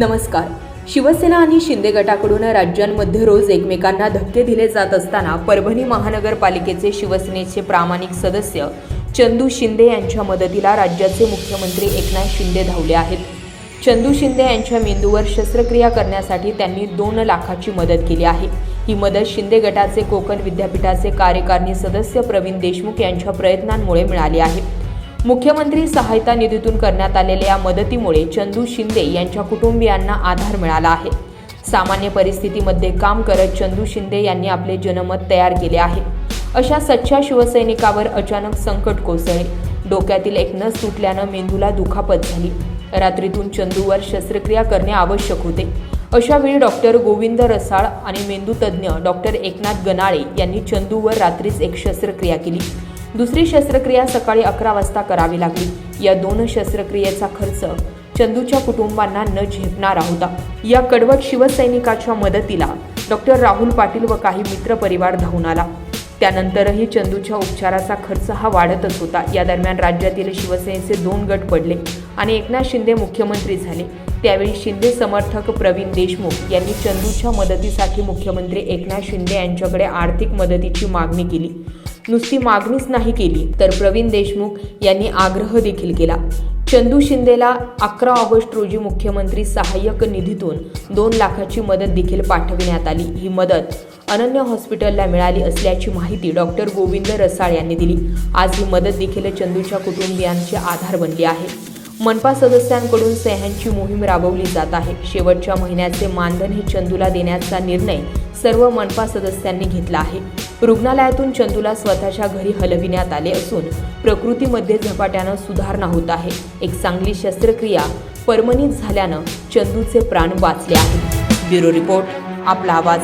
नमस्कार. शिवसेना आणि शिंदे गटाकडून राज्यांमध्ये रोज एकमेकांना धक्के दिले जात असताना परभणी महानगरपालिकेचे शिवसेनेचे प्रामाणिक सदस्य चंदू शिंदे यांच्या मदतीला राज्याचे मुख्यमंत्री एकनाथ शिंदे धावले आहेत. चंदू शिंदे यांच्या मेंदूवर शस्त्रक्रिया करण्यासाठी त्यांनी दोन लाखाची मदत केली आहे. ही मदत शिंदे गटाचे कोकण विद्यापीठाचे कार्यकारिणी सदस्य प्रवीण देशमुख यांच्या प्रयत्नांमुळे मिळाली आहे. मुख्यमंत्री सहायता निधीतून करण्यात आलेल्या या मदतीमुळे चंदू शिंदे यांच्या कुटुंबियांना आधार मिळाला आहे. सामान्य परिस्थितीमध्ये काम करत चंदू शिंदे यांनी आपले जनमत तयार केले आहे. अशा सच्च्या शिवसैनिकावर अचानक संकट कोसळले. डोक्यातील एक नस तुटल्यानं मेंदूला दुखापत झाली. रात्रीतून चंदूवर शस्त्रक्रिया करणे आवश्यक होते. अशा वेळी डॉक्टर गोविंद रसाळ आणि मेंदूतज्ञ डॉक्टर एकनाथ गनाळे यांनी चंदूवर रात्रीच एक शस्त्रक्रिया केली. दुसरी शस्त्रक्रिया सकाळी अकरा वाजता करावी लागली. या दोन शस्त्रक्रियेचा खर्च चंदूच्या कुटुंबांना न झेपणारा होता. या कडवट शिवसैनिकाच्या मदतीला डॉक्टर राहुल पाटील व काही मित्रपरिवार धावून आला. त्यानंतरही चंदूच्या उपचाराचा खर्च हा वाढतच होता. या दरम्यान राज्यातील शिवसेनेचे दोन गट पडले आणि एकनाथ शिंदे मुख्यमंत्री झाले. त्यावेळी शिंदे समर्थक प्रवीण देशमुख यांनी चंदूच्या मदतीसाठी मुख्यमंत्री एकनाथ शिंदे यांच्याकडे आर्थिक मदतीची मागणी केली. नुसती मागणीच नाही केली तर प्रवीण देशमुख यांनी आग्रह देखील केला. चंदू शिंदेला अकरा ऑगस्ट रोजी मुख्यमंत्री सहाय्यक निधीतून दोन लाखाची मदत देखील पाठविण्यात आली. ही मदत अनन्य हॉस्पिटलला मिळाली असल्याची माहिती डॉक्टर गोविंद रसाळ यांनी दिली. आज ही मदत देखील चंदूच्या कुटुंबियांचे आधार बनली आहे. मनपा सदस्यांकडून सह्यांची मोहीम राबवली जात आहे. शेवटच्या महिन्याचे मानधन हे चंदूला देण्याचा निर्णय सर्व मनपा सदस्यांनी घेतला आहे. रुग्णालयातून चंदूला स्वतःच्या घरी हलविण्यात आले असून प्रकृतीमध्ये झपाट्यानं सुधारणा होत आहे. एक चांगली शस्त्रक्रिया परमनीत झाल्यानं चंदूचे प्राण वाचले आहेत ब्युरो रिपोर्ट आपला आवाज.